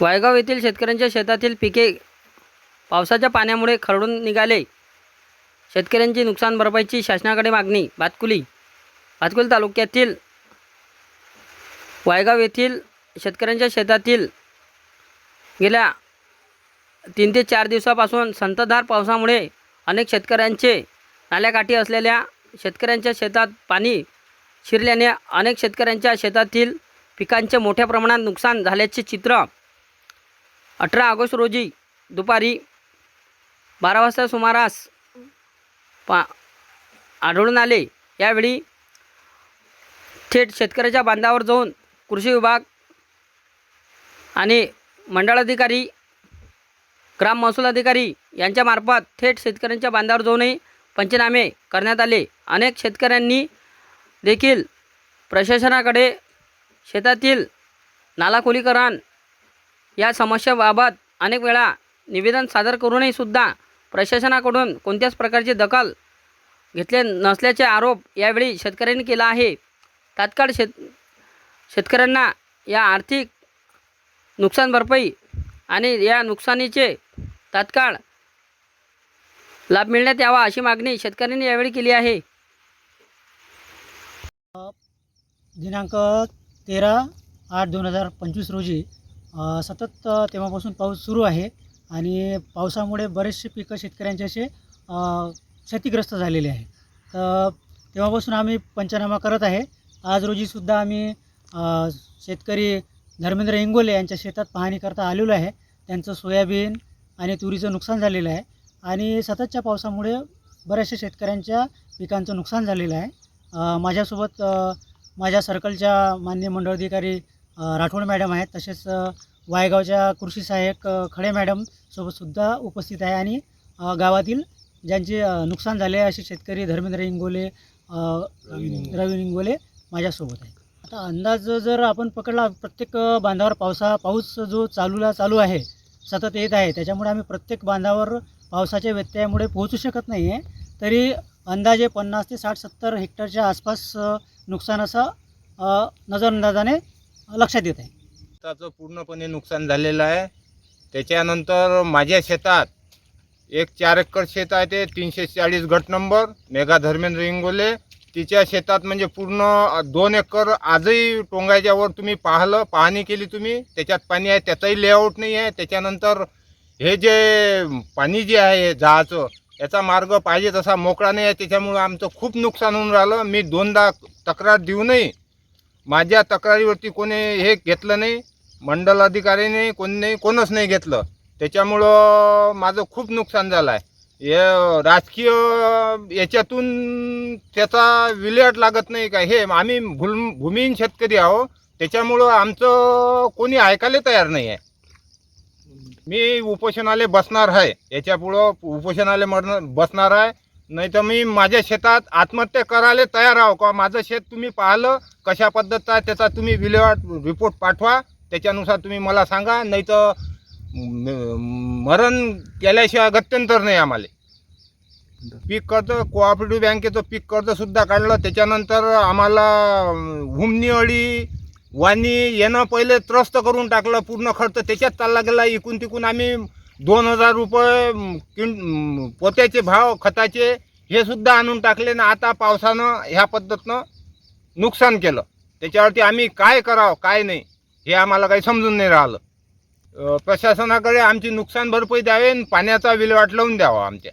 वायगाव येथील शेतकऱ्यांच्या शेतातील पिके पावसाच्या पाण्यामुळे खरडून निघाले. शेतकऱ्यांची नुकसान भरपाईची शासनाकडे मागणी भातकुली भातकुली तालुक्यातील वायगाव येथील शेतकऱ्यांच्या शेतातील गेल्या तीन ते चार दिवसापासून संततधार पावसामुळे अनेक शेतकऱ्यांचे नाल्याकाठी असलेल्या शेतकऱ्यांच्या शेतात पाणी शिरल्याने अनेक शेतकऱ्यांच्या शेतातील पिकांचे मोठ्या प्रमाणात नुकसान झाल्याचे चित्र अठरा ऑगस्ट रोजी दुपारी बारा वाजता सुमारास पा आढळून आले. यावेळी थेट शेतकऱ्याच्या बांधावर जाऊन कृषी विभाग आणि मंडळाधिकारी ग्राम महसूल अधिकारी यांच्यामार्फत थेट शेतकऱ्यांच्या बांधावर जाऊनही पंचनामे करण्यात आले. अनेक शेतकऱ्यांनी देखील प्रशासनाकडे शेतातील नालाखोलीकरण या समस्याबाबत अनेक वेळा निवेदन सादर करूनही सुद्धा प्रशासनाकडून कोणत्याच प्रकारची दखल घेतले नसल्याचे आरोप यावेळी शेतकऱ्यांनी केला आहे. तात्काळ शेत शेतकऱ्यांना या आर्थिक नुकसान भरपाई आणि या नुकसानीचे तात्काळ लाभ मिळण्यात यावा अशी मागणी शेतकऱ्यांनी यावेळी केली आहे. दिनांक तेरा आठ दोन हजार पंचवीस रोजी सतत तेव्हापासून पाऊस सुरू आहे आणि पावसामुळे बरेचसे पिकं शेतकऱ्यांचे असे क्षतिग्रस्त झालेले आहे. तर तेव्हापासून आम्ही पंचनामा करत आहे. आज रोजीसुद्धा आम्ही शेतकरी धर्मेंद्र इंगोले यांच्या शेतात पाहणी करता आलेलो आहे. त्यांचं सोयाबीन आणि तुरीचं नुकसान झालेलं आहे आणि सततच्या पावसामुळे बऱ्याचशा शेतकऱ्यांच्या पिकांचं नुकसान झालेलं आहे. माझ्यासोबत माझ्या सर्कलच्या मान्य मंडळाधिकारी राठोड मॅडम आहेत. तसेच वायगावच्या कृषी सहाय्यक खडे मॅडम सोबतसुद्धा उपस्थित आहे आणि गावातील ज्यांचे नुकसान झाले असे शेतकरी धर्मेंद्र इंगोले रवी इंगोले. माझ्यासोबत आहे आता अंदाज जर आपण पकडला प्रत्येक बांधावर पावसा पाऊस जो चालूला चालू आहे सतत येत आहे त्याच्यामुळे आम्ही प्रत्येक बांधावर पावसाच्या व्यत्ययामुळे पोहोचू शकत नाही आहे तरी अंदाजे पन्नास ते साठ सत्तर हेक्टरच्या आसपास नुकसान असं नजरअंदाजाने लक्षात येत आहे शेताचं पूर्णपणे नुकसान झालेलं आहे. त्याच्यानंतर माझ्या शेतात एक चार एकर शेत आहे ते तीनशे चाळीस गट नंबर मेघा धर्मेंद्र इंगोले. तिच्या शेतात म्हणजे पूर्ण दोन एकर आजही टोंगायच्यावर तुम्ही पाहिलं पाहणी केली तुम्ही. त्याच्यात पाणी आहे त्याचाही लेआउट नाही आहे. त्याच्यानंतर हे जे पाणी जे आहे जहाचं याचा मार्ग पाहिजे तसा मोकळा नाही आहे. त्याच्यामुळं आमचं खूप नुकसान होऊन राहिलं. मी दोनदा तक्रार देऊनही माझ्या तक्रारीवरती कोणी हे घेतलं नाही मंडल अधिकारीने कोणी नाही कोणच नाही घेतलं. त्याच्यामुळं माझं खूप नुकसान झालं आहे हे राजकीय याच्यातून त्याचा विल्हेवाट लागत नाही का हे आम्ही भूल भूमिहीन शेतकरी आहो. त्याच्यामुळं आमचं कोणी ऐकायला तयार नाही आहे मी उपोषणाला बसणार आहे. याच्यापुढं उपोषणाला मरण बसणार आहे. नाही तर मी माझ्या शेतात आत्महत्या करायला तयार आहो का? माझं शेत तुम्ही पाहिलं कशा पद्धतचा आहे त्याचा तुम्ही विल्हेवाट रिपोर्ट पाठवा त्याच्यानुसार तुम्ही मला सांगा नाही तर मरण केल्याशिवाय गत्यंतर नाही आम्हाला. पीक कर्ज कोऑपरेटिव्ह बँकेचं पीक कर्जसुद्धा काढलं त्याच्यानंतर आम्हाला हुमणी अळी वाणी येणं पहिले त्रस्त करून टाकलं पूर्ण खर्च त्याच्यात चालला गेला इकून तिकून आम्ही दोन हजार रुपये किं पोत्याचे भाव खताचे हे सुद्धा आणून टाकले ना आता पावसानं ह्या पद्धतीनं नुकसान केलं. त्याच्यावरती आम्ही काय करावं काय नाही हे आम्हाला काही समजून नाही राहिलं. प्रशासनाकडे आमची नुकसान भरपाई द्यावे आणि पाण्याचा विल्हेवाट लावून द्यावा आमच्या.